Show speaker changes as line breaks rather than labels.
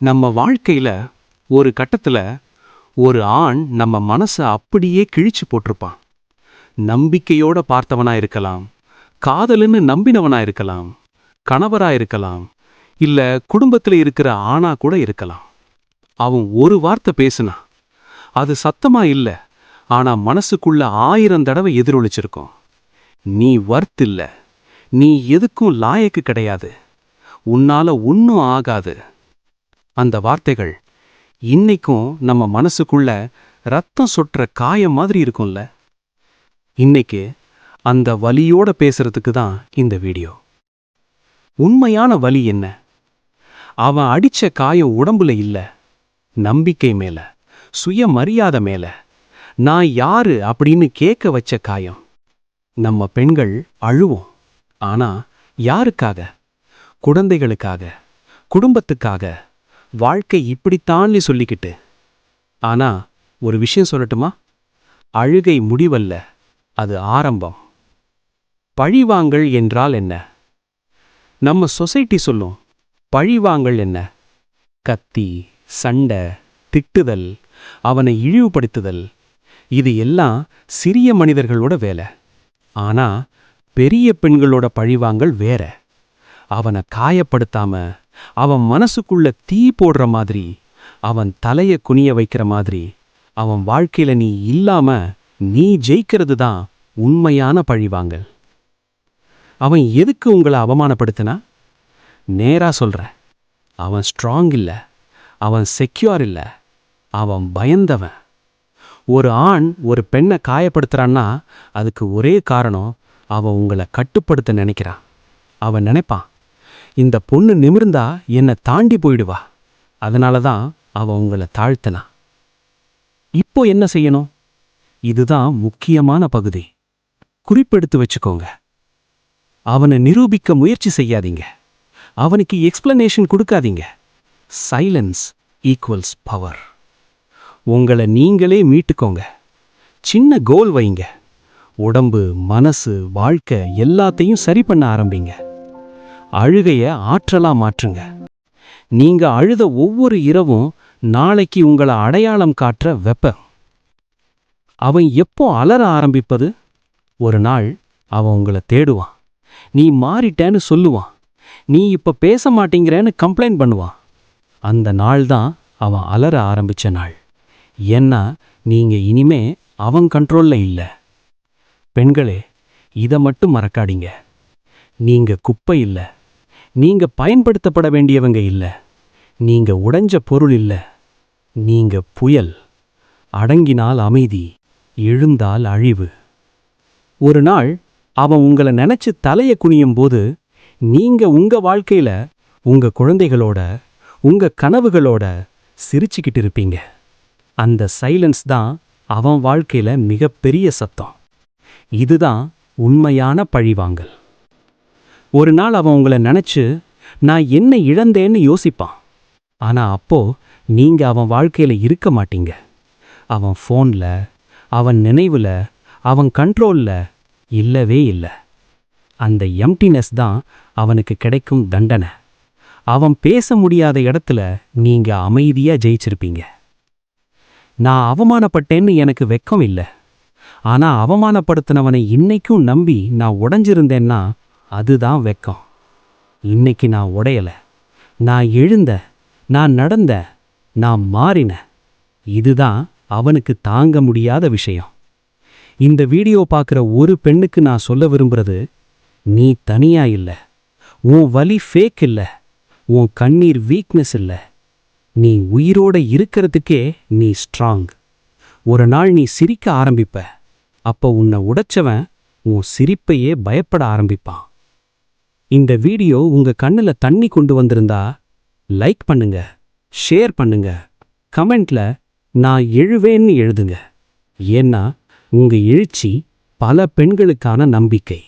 நம்ம வாழ்க்கையில ஒரு கட்டத்துல ஒரு ஆண் நம்ம மனசை அப்படியே கிழிச்சு போட்டிருப்பான். நம்பிக்கையோட பார்த்தவனா இருக்கலாம் காதலுன்னு நம்பினவனா இருக்கலாம் கணவரா இருக்கலாம் இல்ல குடும்பத்துல இருக்கிற ஆணா கூட இருக்கலாம். அவன் ஒரு வார்த்தை பேசுனா அது சத்தமா இல்ல ஆனா மனசுக்குள்ள ஆயிரம் தடவை எதிரொலிச்சிருக்கோம். நீ வர்த் இல்ல நீ எதுக்கும் லாயக்கு கிடையாது உன்னால ஒன்னும் ஆகாது. அந்த வார்த்தைகள் இன்னைக்கும் நம்ம மனசுக்குள்ள ரத்தம் சொட்டுற காயம் மாதிரி இருக்கும்ல. இன்னைக்கு அந்த வலியோட பேசுறதுக்கு தான் இந்த வீடியோ. உண்மையான வலி என்ன? அவன் அடிச்ச காயம் உடம்புல இல்ல நம்பிக்கை மேல சுயமரியாதை மேல. நான் யாரு அப்படின்னு கேட்க வச்ச காயம். நம்ம பெண்கள் அழுவோம் ஆனா யாருக்காக? குழந்தைகளுக்காக குடும்பத்துக்காக வாழ்க்கை இப்படித்தான்னு சொல்லிக்கிட்டு. ஆனா ஒரு விஷயம் சொல்லட்டுமா? அழுகை முடிவல்ல அது ஆரம்பம். பழிவாங்கல் என்றால் என்ன? நம்ம சொசைட்டி சொல்லும் பழிவாங்கல் என்ன? கத்தி சண்டை திட்டுதல் அவனை இழிவுபடுத்துதல் இது எல்லாம் சிறிய மனிதர்களோட வேலை. ஆனா பெரிய பெண்களோட பழிவாங்கல் வேற. அவனை காயப்படுத்தாம அவன் மனசுக்குள்ள தீ போடுற மாதிரி அவன் தலைய குனிய வைக்கிற மாதிரி அவன் வாழ்க்கையில நீ இல்லாம நீ ஜெயிக்கிறது தான் உண்மையான பழிவாங்கல். அவன் எதுக்கு உங்களை அவமானப்படுத்தினா? நேரா சொல்ற. அவன் ஸ்ட்ராங் இல்ல. அவன் செக்யூர் இல்ல. அவன் பயந்தவன். ஒரு ஆண் ஒரு பெண்ணை காயப்படுத்துறான்னா அதுக்கு ஒரே காரணம் அவன் உங்களை கட்டுப்படுத்த நினைக்கிறான். அவன் நினைப்பான் இந்த பொண்ணு நிமிர்ந்தா என்னை தாண்டி போயிடுவா. அதனால தான் அவ உங்களை தாழ்த்தினா. இப்போ என்ன செய்யணும்? இதுதான் முக்கியமான பகுதி. குறிப்பெடுத்து வச்சுக்கோங்க. அவனை நிரூபிக்க முயற்சி செய்யாதீங்க. அவனுக்கு எக்ஸ்பிளனேஷன் கொடுக்காதீங்க. சைலன்ஸ் ஈக்குவல்ஸ் பவர் உங்களை நீங்களே மீட்டுக்கோங்க. சின்ன கோல் வைங்க. உடம்பு மனசு வாழ்க்கை எல்லாத்தையும் சரி பண்ண ஆரம்பிங்க. அழுகைய ஆற்றலா மாற்றுங்க. நீங்க அழுத ஒவ்வொரு இரவும் நாளைக்கு உங்களை அடையாளம் காட்டுற வெப்ப அவன் எப்போ அலற ஆரம்பிப்பது? ஒரு நாள் அவன் உங்களை தேடுவான். நீ மாறிட்டேன்னு சொல்லுவான். நீ இப்ப பேச மாட்டேங்கிறேன்னு கம்ப்ளைண்ட் பண்ணுவான். அந்த நாள் தான் அவன் அலற ஆரம்பிச்ச நாள். ஏன்னா நீங்க இனிமே அவன் கண்ட்ரோல்ல இல்ல. பெண்களே இதை மட்டும் மறக்காதீங்க. நீங்க குப்பை இல்லை. நீங்க பயன்படுத்தப்பட வேண்டியவங்க இல்ல. நீங்க உடைஞ்ச பொருள் இல்ல. நீங்க புயல். அடங்கினால் அமைதி எழுந்தால் அழிவு. ஒரு நாள் அவன் உங்களை நினைச்சு தலையை குனியும் போது நீங்க உங்க வாழ்க்கையில உங்க குழந்தைகளோட உங்க கனவுகளோட சிரிச்சுக்கிட்டு இருப்பீங்க. அந்த சைலன்ஸ் தான் அவன் வாழ்க்கையில மிகப்பெரிய சத்தம். இதுதான் உண்மையான பழிவாங்கல். ஒரு நாள் அவன் உங்களை நினச்சி நான் என்ன இழந்தேன்னு யோசிப்பான். ஆனால் அப்போ நீங்கள் அவன் வாழ்க்கையில இருக்க மாட்டீங்க. அவன் ஃபோன்ல அவன் நினைவுல அவன் கண்ட்ரோல்ல இல்லவே இல்லை. அந்த எம்டினஸ் தான் அவனுக்கு கிடைக்கும் தண்டனை. அவன் பேச முடியாத இடத்துல நீங்க அமைதியா ஜெயிச்சிருப்பீங்க. நான் அவமானப்பட்டேன்னு எனக்கு வெக்கம் இல்லை ஆனா அவமானப்படுத்தினவனை இன்னைக்கும் நம்பி நான் உடஞ்சிருந்தேன்னா அதுதான் வெக்கம். இன்னைக்கு நான் உடையல. நான் எழுந்த நான் நடந்த நான் மாறின. இதுதான் அவனுக்கு தாங்க முடியாத விஷயம். இந்த வீடியோ பார்க்குற ஒரு பெண்ணுக்கு நான் சொல்ல விரும்புறது நீ தனியா இல்ல. உன் வலி ஃபேக் இல்ல. உன் கண்ணீர் வீக்னஸ் இல்ல. நீ உயிரோட இருக்கிறதுக்கே நீ ஸ்ட்ராங் ஒரு நாள் நீ சிரிக்க ஆரம்பிப்ப. அப்ப உன்னை உடைச்சவன் உன் சிரிப்பையே பயப்பட ஆரம்பிப்பான். இந்த வீடியோ உங்க கண்ணுல தண்ணி கொண்டு வந்திருந்தா லைக் பண்ணுங்க ஷேர் பண்ணுங்க கமெண்ட்ல நான் எழுவேன்னு எழுதுங்க. ஏன்னா உங்க எழுச்சி பல பெண்களுக்கான நம்பிக்கை.